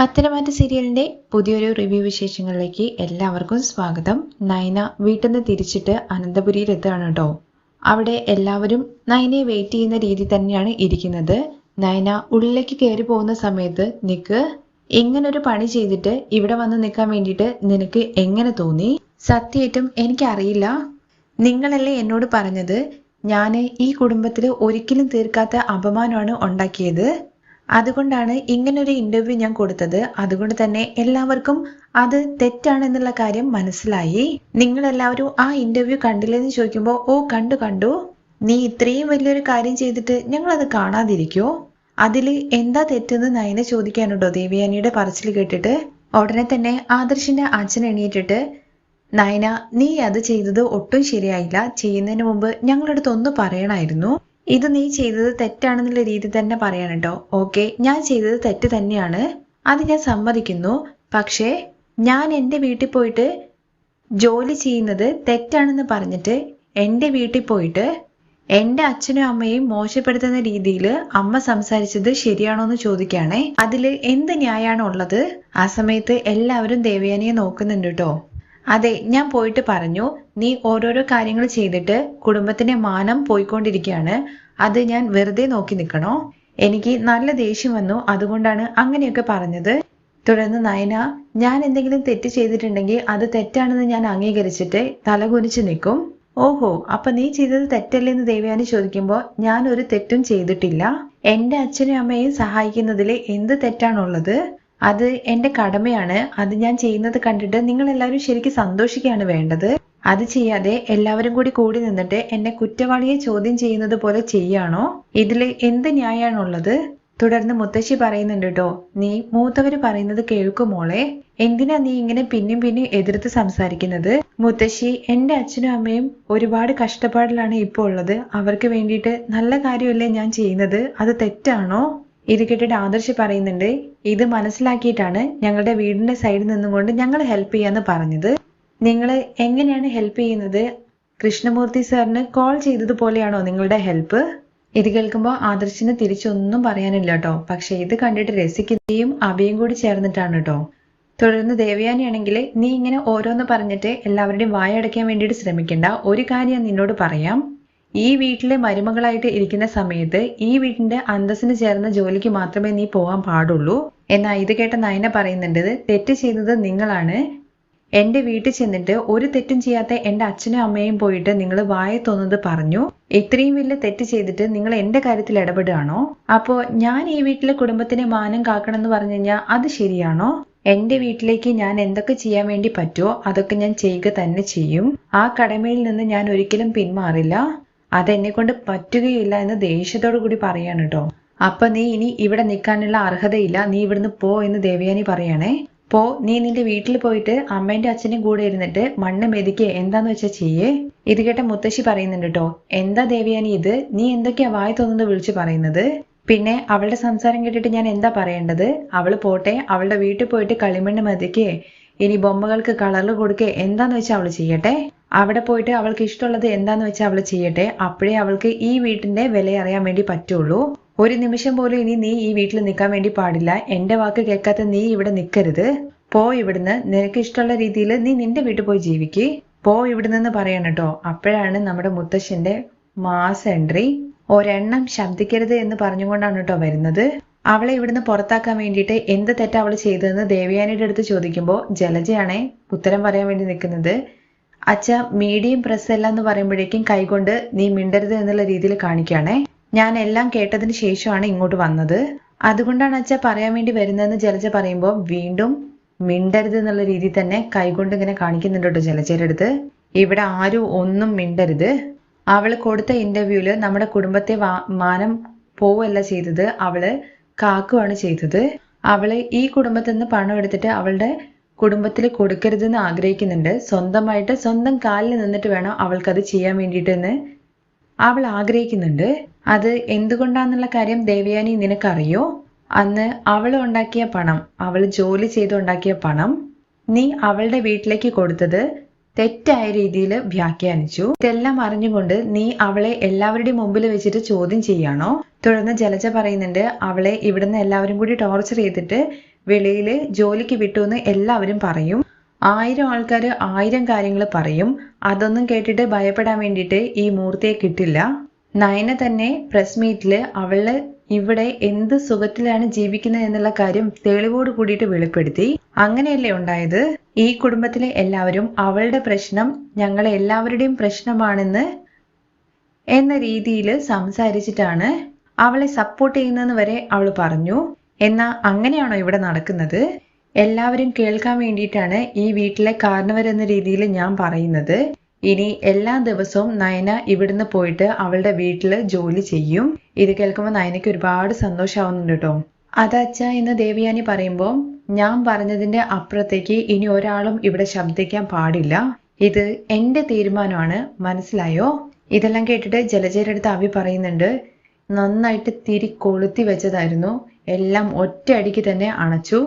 പത്തനമാറ്റ സീരിയലിന്റെ പുതിയൊരു റിവ്യൂ വിശേഷങ്ങളിലേക്ക് എല്ലാവർക്കും സ്വാഗതം. നയന വീട്ടിൽ നിന്ന് തിരിച്ചിട്ട് അനന്തപുരിയിൽ എത്തുകയാണ് കേട്ടോ. അവിടെ എല്ലാവരും നയനയെ വെയിറ്റ് ചെയ്യുന്ന രീതി തന്നെയാണ് ഇരിക്കുന്നത്. നയന ഉള്ളിലേക്ക് കയറി പോകുന്ന സമയത്ത് നിക്ക് ഇങ്ങനൊരു പണി ചെയ്തിട്ട് ഇവിടെ വന്ന് നിൽക്കാൻ വേണ്ടിയിട്ട് നിനക്ക് എങ്ങനെ തോന്നി? സത്യമായിട്ടും എനിക്കറിയില്ല. നിങ്ങളല്ലേ എന്നോട് പറഞ്ഞത്? ഞാൻ ഈ കുടുംബത്തിൽ ഒരിക്കലും തീർക്കാത്ത അപമാനമാണ് ഉണ്ടാക്കിയത്. അതുകൊണ്ടാണ് ഇങ്ങനൊരു ഇന്റർവ്യൂ ഞാൻ കൊടുത്തത്. അതുകൊണ്ട് തന്നെ എല്ലാവർക്കും അത് തെറ്റാണെന്നുള്ള കാര്യം മനസ്സിലായി. നിങ്ങൾ എല്ലാവരും ആ ഇന്റർവ്യൂ കണ്ടില്ലെന്ന് ചോദിക്കുമ്പോൾ ഓ കണ്ടു കണ്ടു. നീ ഇത്രയും വലിയൊരു കാര്യം ചെയ്തിട്ട് ഞങ്ങൾ അത് കാണാതിരിക്കോ. അതിൽ എന്താ തെറ്റെന്ന് നയന ചോദിക്കാനുണ്ടോ ദേവിയാനിയുടെ പറച്ചിൽ കേട്ടിട്ട്? ഉടനെ തന്നെ ആദർശിന്റെ അച്ഛൻ എണീറ്റിട്ട് നയന നീ അത് ചെയ്തത് ഒട്ടും ശരിയായില്ല. ചെയ്യുന്നതിന് മുമ്പ് ഞങ്ങളടുത്ത് ഒന്ന് പറയണമായിരുന്നു ഇത് നീ ചെയ്തത് തെറ്റാണെന്നുള്ള രീതി തന്നെ പറയണം കേട്ടോ ഓക്കെ ഞാൻ ചെയ്തത് തെറ്റ് തന്നെയാണ്. അത് ഞാൻ സമ്മതിക്കുന്നു. പക്ഷേ ഞാൻ എന്റെ വീട്ടിൽ പോയിട്ട് ജോലി ചെയ്യുന്നത് തെറ്റാണെന്ന് പറഞ്ഞിട്ട് എന്റെ വീട്ടിൽ പോയിട്ട് എന്റെ അച്ഛനും അമ്മയും മോശപ്പെടുത്തുന്ന രീതിയിൽ അമ്മ സംസാരിച്ചത് ശരിയാണോ എന്ന് ചോദിക്കുകയാണേ. അതിൽ എന്ത് ന്യായമാണുള്ളത്? ആ സമയത്ത് എല്ലാവരും ദേവയാനിയെ നോക്കുന്നുണ്ട് കേട്ടോ അതെ ഞാൻ പോയിട്ട് പറഞ്ഞു. നീ ഓരോരോ കാര്യങ്ങൾ ചെയ്തിട്ട് കുടുംബത്തിന്റെ മാനം പോയിക്കൊണ്ടിരിക്കുകയാണ് അത് ഞാൻ വെറുതെ നോക്കി നിൽക്കണോ? എനിക്ക് നല്ല ദേഷ്യം വന്നു. അതുകൊണ്ടാണ് അങ്ങനെയൊക്കെ പറഞ്ഞത്. തുടർന്ന് നയന ഞാൻ എന്തെങ്കിലും തെറ്റ് ചെയ്തിട്ടുണ്ടെങ്കിൽ അത് തെറ്റാണെന്ന് ഞാൻ അംഗീകരിച്ചിട്ട് തലകുനിച്ച് നിൽക്കും. ഓഹോ അപ്പൊ നീ ചെയ്തത് തെറ്റല്ലേ എന്ന് ദേവയാനി ചോദിക്കുമ്പോൾ ഞാൻ ഒരു തെറ്റും ചെയ്തിട്ടില്ല. എന്റെ അച്ഛനും അമ്മയും സഹായിക്കുന്നതിൽ എന്ത് തെറ്റാണുള്ളത്? അത് എന്റെ കടമയാണ്. അത് ഞാൻ ചെയ്യുന്നത് കണ്ടിട്ട് നിങ്ങൾ എല്ലാവരും ശരിക്കും സന്തോഷിക്കുകയാണ് വേണ്ടത്. അത് ചെയ്യാതെ എല്ലാവരും കൂടി കൂടി നിന്നിട്ട് എന്നെ കുറ്റവാളിയെ ചോദ്യം ചെയ്യുന്നത് പോലെ ചെയ്യാണോ? ഇതിൽ എന്ത് ന്യായമാണുള്ളത്? തുടർന്ന് മുത്തശ്ശി പറയുന്നുണ്ട് കേട്ടോ നീ മൂത്തവര് പറയുന്നത് കേൾക്കുമോളെ എന്തിനാ നീ ഇങ്ങനെ പിന്നെയും പിന്നെയും എതിർത്ത് സംസാരിക്കുന്നത്? മുത്തശ്ശി എന്റെ അച്ഛനും അമ്മയും ഒരുപാട് കഷ്ടപ്പാടിലാണ് ഇപ്പോൾ ഉള്ളത്. അവർക്ക് വേണ്ടിയിട്ട് നല്ല കാര്യമല്ലേ ഞാൻ ചെയ്യുന്നത്? അത് തെറ്റാണോ? ഇത് കേട്ടിട്ട് ആദർശ് പറയുന്നുണ്ട് ഇത് മനസ്സിലാക്കിയിട്ടാണ് ഞങ്ങളുടെ വീടിന്റെ സൈഡിൽ നിന്നുകൊണ്ട് ഞങ്ങൾ ഹെൽപ്പ് ചെയ്യാന്ന് പറഞ്ഞത്. നിങ്ങൾ എങ്ങനെയാണ് ഹെൽപ്പ് ചെയ്യുന്നത്? കൃഷ്ണമൂർത്തി സാറിന് കോൾ ചെയ്തതുപോലെയാണോ നിങ്ങളുടെ ഹെൽപ്പ് ഇത് കേൾക്കുമ്പോൾ ആദർശിന് തിരിച്ചൊന്നും പറയാനില്ല കേട്ടോ പക്ഷെ ഇത് കണ്ടിട്ട് രസിക്കുകയും അഭയും കൂടി ചേർന്നിട്ടാണ് കേട്ടോ തുടർന്ന് ദേവയാനിയാണെങ്കിൽ നീ ഇങ്ങനെ ഓരോന്ന് പറഞ്ഞിട്ട് എല്ലാവരുടെയും വായടയ്ക്കാൻ വേണ്ടിയിട്ട് ശ്രമിക്കണ്ട. ഒരു കാര്യം നിന്നോട് പറയാം. ഈ വീട്ടിലെ മരുമകളായിട്ട് ഇരിക്കുന്ന സമയത്ത് ഈ വീട്ടിന്റെ അന്തസ്സിന് ചേർന്ന ജോലിക്ക് മാത്രമേ നീ പോകാൻ പാടുള്ളൂ. എന്നാൽ ഇത് കേട്ട നയന പറയുന്നുണ്ട് തെറ്റ് ചെയ്തത് നിങ്ങളാണ്. എന്റെ വീട്ടിൽ ചെന്നിട്ട് ഒരു തെറ്റും ചെയ്യാത്ത എന്റെ അച്ഛനും അമ്മയും പോയിട്ട് നിങ്ങൾ വായ തോന്നുന്നത് പറഞ്ഞു. ഇത്രയും വലിയ തെറ്റ് ചെയ്തിട്ട് നിങ്ങൾ എന്റെ കാര്യത്തിൽ ഇടപെടുകയാണോ? അപ്പോ ഞാൻ ഈ വീട്ടിലെ കുടുംബത്തിനെ മാനം കാക്കണം എന്ന് പറഞ്ഞു കഴിഞ്ഞാൽ അത് ശരിയാണോ? എന്റെ വീട്ടിലേക്ക് ഞാൻ എന്തൊക്കെ ചെയ്യാൻ വേണ്ടി പറ്റുമോ അതൊക്കെ ഞാൻ ചെയ്യുക തന്നെ ചെയ്യും. ആ കടമയിൽ നിന്ന് ഞാൻ ഒരിക്കലും പിന്മാറില്ല. അതെന്നെ കൊണ്ട് പറ്റുകയില്ല എന്ന് ദേഷ്യത്തോടു കൂടി പറയാണ് കേട്ടോ അപ്പൊ നീ ഇനി ഇവിടെ നിൽക്കാനുള്ള അർഹതയില്ല. നീ ഇവിടുന്ന് പോ എന്ന് ദേവയാനി പറയണേ. പോ നീ നിന്റെ വീട്ടിൽ പോയിട്ട് അമ്മേന്റെ അച്ഛനും കൂടെ ഇരുന്നിട്ട് മണ്ണ് മെതിക്ക്. എന്താന്ന് വെച്ചാ ചെയ്യേ? ഇത് കേട്ട മുത്തശ്ശി പറയുന്നുണ്ട് കേട്ടോ എന്താ ദേവയാനി ഇത്? നീ എന്തൊക്കെയാ വായി തോന്നുന്നത് വിളിച്ചു പറയുന്നത്? പിന്നെ അവളുടെ സംസാരം കേട്ടിട്ട് ഞാൻ എന്താ പറയേണ്ടത്? അവൾ പോട്ടെ അവളുടെ വീട്ടിൽ പോയിട്ട് കളിമണ്ണ് മതിക്കേ. ഇനി ബൊമ്മകൾക്ക് കളറിൽ കൊടുക്കേ. എന്താന്ന് വെച്ചാൽ അവൾ ചെയ്യട്ടെ? അവിടെ പോയിട്ട് അവൾക്ക് ഇഷ്ടമുള്ളത് എന്താന്ന് വെച്ചാൽ അവൾ ചെയ്യട്ടെ. അപ്പോഴേ അവൾക്ക് ഈ വീട്ടിന്റെ വില അറിയാൻ വേണ്ടി പറ്റുള്ളൂ. ഒരു നിമിഷം പോലും ഇനി നീ ഈ വീട്ടിൽ നിൽക്കാൻ വേണ്ടി പാടില്ല. എന്റെ വാക്ക് കേൾക്കാത്ത നീ ഇവിടെ നിൽക്കരുത്. പോ ഇവിടുന്ന്. നിനക്ക് ഇഷ്ടമുള്ള രീതിയിൽ നീ നിന്റെ വീട്ടിൽ പോയി ജീവിക്ക്. പോ ഇവിടുന്ന് പറയണം കേട്ടോ. അപ്പോഴാണ് നമ്മുടെ മുത്തശ്ശന്റെ മാസ് എൻട്രി. ഒരെണ്ണം ശബ്ദിക്കരുത് എന്ന് പറഞ്ഞുകൊണ്ടാണ് കേട്ടോ വരുന്നത്. അവളെ ഇവിടുന്ന് പുറത്താക്കാൻ വേണ്ടിയിട്ട് എന്ത് തെറ്റാ അവൾ ചെയ്തതെന്ന് ദേവയാനിയുടെ അടുത്ത് ചോദിക്കുമ്പോൾ ജലജയാണ് ഉത്തരം പറയാൻ വേണ്ടി നിൽക്കുന്നത്. അച്ഛ മീഡിയം പ്രസ് അല്ല എന്ന് പറയുമ്പോഴേക്കും കൈകൊണ്ട് നീ മിണ്ടരുത് എന്നുള്ള രീതിയിൽ കാണിക്കുകയാണേ. ഞാൻ എല്ലാം കേട്ടതിന് ശേഷമാണ് ഇങ്ങോട്ട് വന്നത്. അതുകൊണ്ടാണ് അച്ഛ പറയാൻ വേണ്ടി വരുന്നതെന്ന് ജലജ പറയുമ്പോൾ വീണ്ടും മിണ്ടരുത് എന്നുള്ള രീതിയിൽ തന്നെ കൈകൊണ്ട് ഇങ്ങനെ കാണിക്കുന്നുണ്ട് ജലജയുടെ അടുത്ത്. ഇവിടെ ആരും ഒന്നും മിണ്ടരുത്. അവൾ കൊടുത്ത ഇന്റർവ്യൂൽ നമ്മുടെ കുടുംബത്തെ മാനം പോവല്ല ചെയ്തത്. അവൾ കാക്കുവാണ് ചെയ്തത്. അവൾ ഈ കുടുംബത്തിൽ നിന്ന് പണം എടുത്തിട്ട് അവളുടെ കുടുംബത്തിൽ കൊടുക്കരുതെന്ന് ആഗ്രഹിക്കുന്നുണ്ട്. സ്വന്തമായിട്ട് സ്വന്തം കാലിൽ നിന്നിട്ട് വേണം അവൾക്കത് ചെയ്യാൻ വേണ്ടിയിട്ടെന്ന് അവൾ ആഗ്രഹിക്കുന്നുണ്ട്. അത് എന്തുകൊണ്ടാന്നുള്ള കാര്യം ദേവയാനി നിനക്കറിയോ? അന്ന് അവൾ ഉണ്ടാക്കിയ പണം അവൾ ജോലി ചെയ്തുണ്ടാക്കിയ പണം നീ അവളുടെ വീട്ടിലേക്ക് കൊടുത്തത് തെറ്റായ രീതിയിൽ വ്യാഖ്യാനിച്ചു. ഇതെല്ലാം അറിഞ്ഞുകൊണ്ട് നീ അവളെ എല്ലാവരുടെയും മുമ്പിൽ വെച്ചിട്ട് ചോദ്യം ചെയ്യാണോ? തുടർന്ന് ജലജ പറയുന്നുണ്ട് അവളെ ഇവിടുന്ന് എല്ലാവരും കൂടി ടോർച്ചർ ചെയ്തിട്ട് വെളിയിൽ ജോലിക്ക് വിട്ടു എന്ന് എല്ലാവരും പറയും. ആയിരം ആൾക്കാർ ആയിരം കാര്യങ്ങൾ പറയും. അതൊന്നും കേട്ടിട്ട് ഭയപ്പെടാൻ വേണ്ടിയിട്ട് ഈ മൂർത്തിയെ കിട്ടില്ല. നയന തന്നെ പ്രസ് മീറ്റിൽ അവൾ ഇവിടെ എന്ത് സുഖത്തിലാണ് ജീവിക്കുന്നത് എന്നുള്ള കാര്യം തെളിവോട് കൂടിയിട്ട് വെളിപ്പെടുത്തി. അങ്ങനെയല്ലേ ഉണ്ടായത്? ഈ കുടുംബത്തിലെ എല്ലാവരും അവളുടെ പ്രശ്നം ഞങ്ങൾ എല്ലാവരുടെയും പ്രശ്നമാണെന്ന് എന്ന രീതിയിൽ സംസാരിച്ചിട്ടാണ് അവളെ സപ്പോർട്ട് ചെയ്യുന്നതെന്ന് വരെ അവൾ പറഞ്ഞു. എന്നാ അങ്ങനെയാണോ ഇവിടെ നടക്കുന്നത്? എല്ലാവരും കേൾക്കാൻ വേണ്ടിയിട്ടാണ് ഈ വീട്ടിലെ കാരണവർ എന്ന രീതിയിൽ ഞാൻ പറയുന്നത്. ഇനി എല്ലാ ദിവസവും നയന ഇവിടുന്ന് പോയിട്ട് അവളുടെ വീട്ടിൽ ജോലി ചെയ്യും. ഇത് കേൾക്കുമ്പോൾ നയനയ്ക്ക് ഒരുപാട് സന്തോഷമാവുന്നുണ്ട് കേട്ടോ. അതച്ഛ എന്ന് ദേവയാനി പറയുമ്പോൾ ഞാൻ പറഞ്ഞതിന്റെ അപ്പുറത്തേക്ക് ഇനി ഒരാളും ഇവിടെ ശബ്ദിക്കാൻ പാടില്ല. ഇത് എന്റെ തീരുമാനമാണ്. മനസ്സിലായോ? ഇതെല്ലാം കേട്ടിട്ട് ജലജയുടെ അടുത്ത് അവി പറയുന്നുണ്ട് നന്നായിട്ട് തിരി കൊളുത്തി വെച്ചതായിരുന്നു. എല്ലാം ഒറ്റയടിക്ക് തന്നെ അണച്ചു.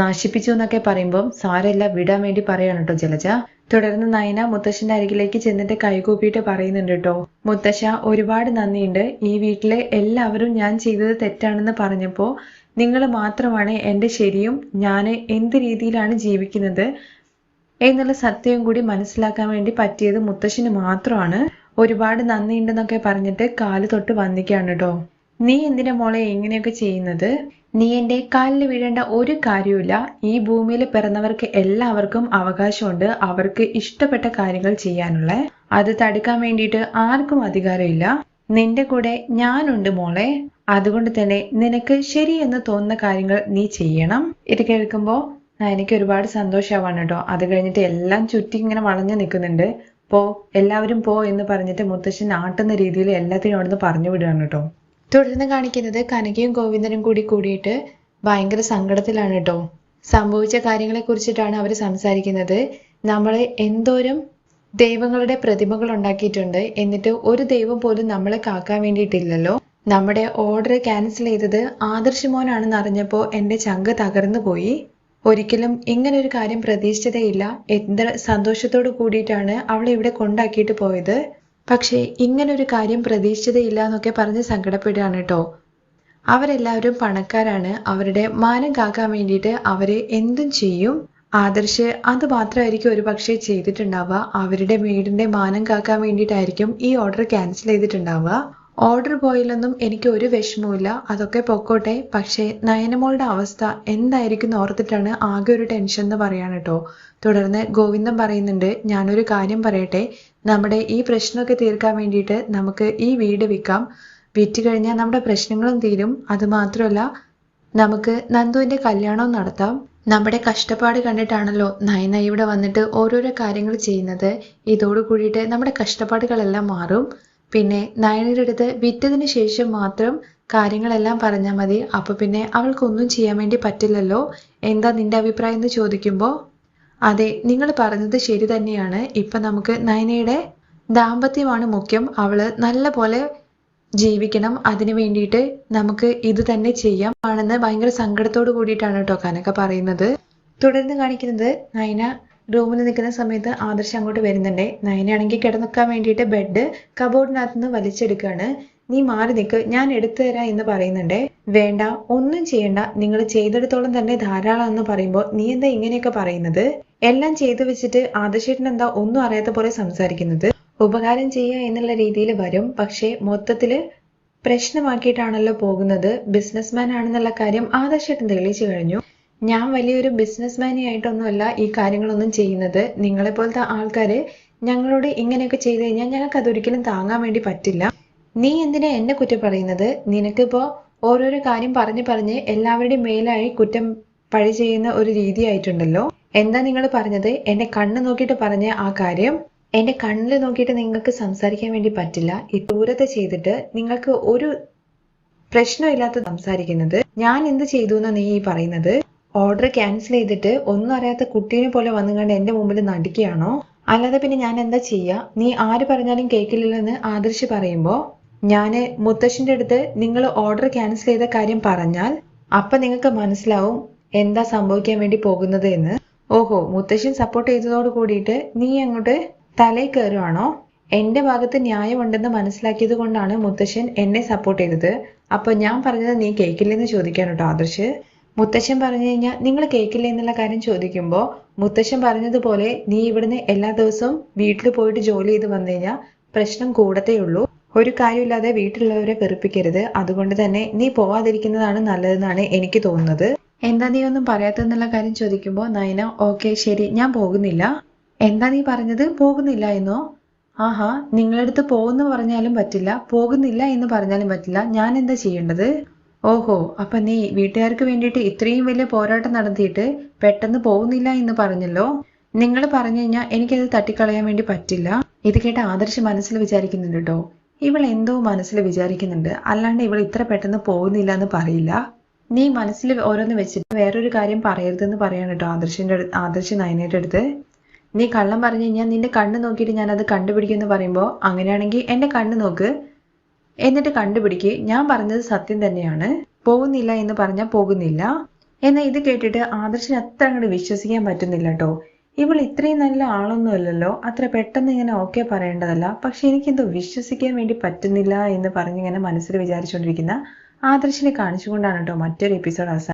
നശിപ്പിച്ചു എന്നൊക്കെ പറയുമ്പോൾ സാരെല്ലാം വിടാൻ വേണ്ടി പറയാണ് കേട്ടോ ജലജ. തുടർന്ന് നയന മുത്തശ്ശന്റെ അരികിലേക്ക് ചെന്നിട്ട് കൈകൂപ്പിയിട്ട് പറയുന്നുണ്ട് കേട്ടോ മുത്തശ്ശ ഒരുപാട് നന്ദിയുണ്ട്. ഈ വീട്ടിലെ എല്ലാവരും ഞാൻ ചെയ്തത് തെറ്റാണെന്ന് പറഞ്ഞപ്പോൾ നിങ്ങൾ മാത്രമാണ് എന്റെ ശരിയും ഞാൻ എന്ത് രീതിയിലാണ് ജീവിക്കുന്നത് എന്നുള്ള സത്യവും കൂടി മനസ്സിലാക്കാൻ വേണ്ടി പറ്റിയത് മുത്തശ്ശന് മാത്രമാണ്. ഒരുപാട് നന്ദിയുണ്ടെന്നൊക്കെ പറഞ്ഞിട്ട് കാൽ തൊട്ട് വന്നിക്കാണ് കേട്ടോ നീ എന്തിനാ മോളെ ഇങ്ങനെയൊക്കെ ചെയ്യുന്നത്? നീ എന്റെ കാലിൽ വീഴേണ്ട ഒരു കാര്യവുമില്ല. ഈ ഭൂമിയിൽ പിറന്നവർക്ക് എല്ലാവർക്കും അവകാശമുണ്ട്. അവർക്ക് ഇഷ്ടപ്പെട്ട കാര്യങ്ങൾ ചെയ്യാനുള്ള. അത് തടുക്കാൻ വേണ്ടിയിട്ട് ആർക്കും അധികാരമില്ല. നിന്റെ കൂടെ ഞാനുണ്ട് മോളെ. അതുകൊണ്ട് തന്നെ നിനക്ക് ശരിയെന്ന് തോന്നുന്ന കാര്യങ്ങൾ നീ ചെയ്യണം. ഇത് കേൾക്കുമ്പോൾ എനിക്ക് ഒരുപാട് സന്തോഷമാവാണ് കേട്ടോ. അത് കഴിഞ്ഞിട്ട് എല്ലാം ചുറ്റി ഇങ്ങനെ വളഞ്ഞു നിൽക്കുന്നുണ്ട്. പോ എല്ലാവരും പോ എന്ന് പറഞ്ഞിട്ട് മുത്തശ്ശൻ ആട്ടുന്ന രീതിയിൽ എല്ലാത്തിനും അവിടുന്ന് പറഞ്ഞു വിടുകയാണ് കേട്ടോ. തുടർന്ന് കാണിക്കുന്നത് കനകയും ഗോവിന്ദനും കൂടി കൂടിയിട്ട് ഭയങ്കര സങ്കടത്തിലാണ് കേട്ടോ സംഭവിച്ച കാര്യങ്ങളെ കുറിച്ചിട്ടാണ് അവർ സംസാരിക്കുന്നത്. നമ്മൾ എന്തോരം ദൈവങ്ങളുടെ പ്രതിമകൾ ഉണ്ടാക്കിയിട്ടുണ്ട്. എന്നിട്ട് ഒരു ദൈവം പോലും നമ്മളെ കാക്കാൻ വേണ്ടിയിട്ടില്ലല്ലോ. നമ്മുടെ ഓർഡർ ക്യാൻസൽ ചെയ്തത് ആദർശ് മോനാണെന്ന് അറിഞ്ഞപ്പോൾ എന്റെ ചങ്ക് തകർന്നു പോയി. ഒരിക്കലും ഇങ്ങനെ ഒരു കാര്യം പ്രതീക്ഷിച്ചതേയില്ല. എത്ര സന്തോഷത്തോട് കൂടിയിട്ടാണ് അവളെ ഇവിടെ കൊണ്ടാക്കിയിട്ട് പോയത്. പക്ഷേ ഇങ്ങനൊരു കാര്യം പ്രതീക്ഷിച്ചതേയില്ല എന്നൊക്കെ പറഞ്ഞ് സങ്കടപ്പെടുകയാണ് കേട്ടോ അവരെല്ലാവരും പണക്കാരാണ്. അവരുടെ മാനം കാക്കാൻ വേണ്ടിയിട്ട് അവരെ എന്തും ചെയ്യും. ആദർശ് അത് മാത്രമായിരിക്കും ഒരു പക്ഷേ ചെയ്തിട്ടുണ്ടാവുക. അവരുടെ വീടിന്റെ മാനം കാക്കാൻ വേണ്ടിയിട്ടായിരിക്കും ഈ ഓർഡർ ക്യാൻസൽ ചെയ്തിട്ടുണ്ടാവുക. ഓർഡർ പോയില്ലെന്നും എനിക്ക് ഒരു വിഷമവുമില്ല. അതൊക്കെ പൊക്കോട്ടെ. പക്ഷേ നയനമോളുടെ അവസ്ഥ എന്തായിരിക്കും ഓർത്തിട്ടാണ് ആകെ ഒരു ടെൻഷൻ എന്ന് പറയാണ് കേട്ടോ തുടർന്ന് ഗോവിന്ദൻ പറയുന്നുണ്ട് ഞാനൊരു കാര്യം പറയട്ടെ. നമ്മുടെ ഈ പ്രശ്നമൊക്കെ തീർക്കാൻ വേണ്ടിയിട്ട് നമുക്ക് ഈ വീട് വിൽക്കാം. വിറ്റ് കഴിഞ്ഞാൽ നമ്മുടെ പ്രശ്നങ്ങളും തീരും. അതുമാത്രമല്ല നമുക്ക് നന്ദുവിന്റെ കല്യാണവും നടത്താം. നമ്മുടെ കഷ്ടപ്പാട് കണ്ടിട്ടാണല്ലോ നയന ഇവിടെ വന്നിട്ട് ഓരോരോ കാര്യങ്ങൾ ചെയ്യുന്നത്. ഇതോട് കൂടിയിട്ട് നമ്മുടെ കഷ്ടപ്പാടുകളെല്ലാം മാറും. പിന്നെ നയനയുടെ അടുത്ത് വിറ്റതിന് ശേഷം മാത്രം കാര്യങ്ങളെല്ലാം പറഞ്ഞാൽ മതി. അപ്പൊ പിന്നെ അവൾക്കൊന്നും ചെയ്യാൻ വേണ്ടി പറ്റില്ലല്ലോ. എന്താ നിന്റെ അഭിപ്രായം എന്ന് ചോദിക്കുമ്പോൾ അതെ നിങ്ങൾ പറഞ്ഞത് ശരി തന്നെയാണ്. ഇപ്പൊ നമുക്ക് നയനയുടെ ദാമ്പത്യമാണ് മുഖ്യം. അവൾ നല്ല പോലെ ജീവിക്കണം. അതിനു വേണ്ടിയിട്ട് നമുക്ക് ഇത് തന്നെ ചെയ്യാം ആണെന്ന് ഭയങ്കര സങ്കടത്തോട് കൂടിയിട്ടാണ് കേട്ടോ കനക പറയുന്നത്. തുടർന്ന് കാണിക്കുന്നത് നയന റൂമിൽ നിൽക്കുന്ന സമയത്ത് ആദർശ് അങ്ങോട്ട് വരുന്നുണ്ട്. നയനാണെങ്കിൽ കിടന്നുക്കാൻ വേണ്ടിയിട്ട് ബെഡ് കബോർഡിനകത്ത് നിന്ന് വലിച്ചെടുക്കുകയാണ്. നീ മാറി നിൽക്ക് ഞാൻ എടുത്തു തരാം എന്ന് പറയുന്നുണ്ട്. വേണ്ട ഒന്നും ചെയ്യണ്ട. നിങ്ങൾ ചെയ്തെടുത്തോളം തന്നെ ധാരാളം എന്ന് പറയുമ്പോൾ നീ എന്താ ഇങ്ങനെയൊക്കെ പറയുന്നത്? എല്ലാം ചെയ്തു വെച്ചിട്ട് ആദർശേട്ടൻ എന്താ ഒന്നും അറിയാത്ത പോലെ സംസാരിക്കുന്നത്? ഉപകാരം ചെയ്യുക എന്നുള്ള രീതിയിൽ വരും. പക്ഷേ മൊത്തത്തിൽ പ്രശ്നമാക്കിയിട്ടാണല്ലോ പോകുന്നത്. ബിസിനസ്മാൻ ആണെന്നുള്ള കാര്യം ആദർശേട്ടൻ തെളിയിച്ചു കഴിഞ്ഞു. ഞാൻ വലിയൊരു ബിസിനസ് മാനിയായിട്ടൊന്നുമല്ല ഈ കാര്യങ്ങളൊന്നും ചെയ്യുന്നത്. നിങ്ങളെപ്പോലത്തെ ആൾക്കാര് ഞങ്ങളോട് ഇങ്ങനെയൊക്കെ ചെയ്തു കഴിഞ്ഞാൽ ഞങ്ങൾക്ക് അതൊരിക്കലും താങ്ങാൻ വേണ്ടി പറ്റില്ല. നീ എന്തിനാ എന്നെ കുറ്റം പറയുന്നത്? നിനക്കിപ്പോ ഓരോരോ കാര്യം പറഞ്ഞ് പറഞ്ഞ് എല്ലാവരുടെയും മേലായി കുറ്റം പഴി ചെയ്യുന്ന ഒരു രീതി ആയിട്ടുണ്ടല്ലോ എന്താ നിങ്ങൾ പറഞ്ഞത്? എന്റെ കണ്ണ് നോക്കിയിട്ട് പറഞ്ഞ ആ കാര്യം? എന്റെ കണ്ണിൽ നോക്കിയിട്ട് നിങ്ങൾക്ക് സംസാരിക്കാൻ വേണ്ടി പറ്റില്ല. ഈ ദൂരത്തെ ചെയ്തിട്ട് നിങ്ങൾക്ക് ഒരു പ്രശ്നമില്ലാത്ത സംസാരിക്കുന്നത്. ഞാൻ എന്ത് ചെയ്തു എന്നാ നീ ഈ പറയുന്നത്? ഓർഡർ ക്യാൻസൽ ചെയ്തിട്ട് ഒന്നും അറിയാത്ത കുട്ടീനെ പോലെ വന്നുകൊണ്ട് എന്റെ മുമ്പിൽ നടിക്കുകയാണോ അല്ലാതെ പിന്നെ ഞാൻ എന്താ ചെയ്യാ? നീ ആര് പറഞ്ഞാലും കേൾക്കില്ലെന്ന് ആദർശ് പറയുമ്പോൾ ഞാൻ മുത്തശ്ശിന്റെ അടുത്ത് നിങ്ങൾ ഓർഡർ ക്യാൻസൽ ചെയ്ത കാര്യം പറഞ്ഞാൽ അപ്പൊ നിങ്ങൾക്ക് മനസ്സിലാവും എന്താ സംഭവിക്കാൻ വേണ്ടി പോകുന്നത് എന്ന്. ഓഹോ മുത്തശ്ശൻ സപ്പോർട്ട് ചെയ്തതോട് കൂടിയിട്ട് നീ അങ്ങോട്ട് തലയിൽ കയറുവാണോ എന്റെ ഭാഗത്ത് ന്യായമുണ്ടെന്ന് മനസ്സിലാക്കിയത് കൊണ്ടാണ് മുത്തശ്ശൻ എന്നെ സപ്പോർട്ട് ചെയ്തത്. അപ്പൊ ഞാൻ പറഞ്ഞത് നീ കേൾക്കില്ലെന്ന് ചോദിക്കാൻ കേട്ടോ ആദർശ്. മുത്തശ്ശൻ പറഞ്ഞു കഴിഞ്ഞാൽ നിങ്ങൾ കേൾക്കില്ല എന്നുള്ള കാര്യം ചോദിക്കുമ്പോൾ മുത്തശ്ശൻ പറഞ്ഞതുപോലെ നീ ഇവിടുന്ന് എല്ലാ ദിവസവും വീട്ടിൽ പോയിട്ട് ജോലി ചെയ്ത് വന്നു കഴിഞ്ഞാൽ പ്രശ്നം കൂടത്തേ ഉള്ളൂ. ഒരു കാര്യമില്ലാതെ വീട്ടിലുള്ളവരെ വെറുപ്പിക്കരുത്. അതുകൊണ്ട് തന്നെ നീ പോവാതിരിക്കുന്നതാണ് നല്ലതെന്നാണ് എനിക്ക് തോന്നുന്നത്. എന്താ നീ ഒന്നും പറയാത്തെന്നുള്ള കാര്യം ചോദിക്കുമ്പോൾ നയന ഓക്കെ ശരി ഞാൻ പോകുന്നില്ല. എന്താ നീ പറഞ്ഞത്? പോകുന്നില്ല എന്നോ? ആഹാ നിങ്ങളടുത്ത് പോകുന്നു പറഞ്ഞാലും പറ്റില്ല. പോകുന്നില്ല എന്ന് പറഞ്ഞാലും പറ്റില്ല. ഞാൻ എന്താ ചെയ്യേണ്ടത്? ഓഹോ അപ്പൊ നീ വീട്ടുകാർക്ക് വേണ്ടിയിട്ട് ഇത്രയും വലിയ പോരാട്ടം നടത്തിയിട്ട് പെട്ടെന്ന് പോകുന്നില്ല എന്ന് പറഞ്ഞല്ലോ? നിങ്ങൾ പറഞ്ഞു കഴിഞ്ഞാൽ എനിക്കത് തട്ടിക്കളയാൻ വേണ്ടി പറ്റില്ല. ഇത് കേട്ട് ആദർശ് മനസ്സിൽ വിചാരിക്കുന്നുണ്ട് കേട്ടോ ഇവൾ എന്തോ മനസ്സിൽ വിചാരിക്കുന്നുണ്ട്. അല്ലാണ്ട് ഇവൾ ഇത്ര പെട്ടെന്ന് പോകുന്നില്ല എന്ന് പറയില്ല. നീ മനസ്സിൽ ഓരോന്ന് വെച്ചിട്ട് വേറൊരു കാര്യം പറയരുതെന്ന് പറയാണ് കേട്ടോ ആദർശിന്റെ അടുത്ത് ആദർശ് നയനയുടെ അടുത്ത്. നീ കള്ളം പറഞ്ഞു കഴിഞ്ഞാൽ നിന്റെ കണ്ണ് നോക്കിയിട്ട് ഞാൻ അത് കണ്ടുപിടിക്കുമെന്ന് പറയുമ്പോൾ അങ്ങനെയാണെങ്കിൽ എന്റെ കണ്ണ് നോക്ക്. എന്നിട്ട് കണ്ടുപിടിക്ക്. ഞാൻ പറഞ്ഞത് സത്യം തന്നെയാണ്. പോകുന്നില്ല എന്ന് പറഞ്ഞാൽ പോകുന്നില്ല. എന്നാൽ ഇത് കേട്ടിട്ട് ആദർശിന് അത്ര അങ്ങോട്ട് വിശ്വസിക്കാൻ പറ്റുന്നില്ല കേട്ടോ ഇവൾ ഇത്രയും നല്ല ആളൊന്നുമല്ലല്ലോ അത്ര പെട്ടെന്ന് ഇങ്ങനെ ഓക്കെ പറയേണ്ടതല്ല. പക്ഷെ എനിക്കെന്തോ വിശ്വസിക്കാൻ വേണ്ടി പറ്റുന്നില്ല എന്ന് പറഞ്ഞിങ്ങനെ മനസ്സിൽ വിചാരിച്ചുകൊണ്ടിരിക്കുന്ന ആദർശിനെ കാണിച്ചുകൊണ്ടാണ് കേട്ടോ മറ്റൊരു എപ്പിസോഡ് അവസാനം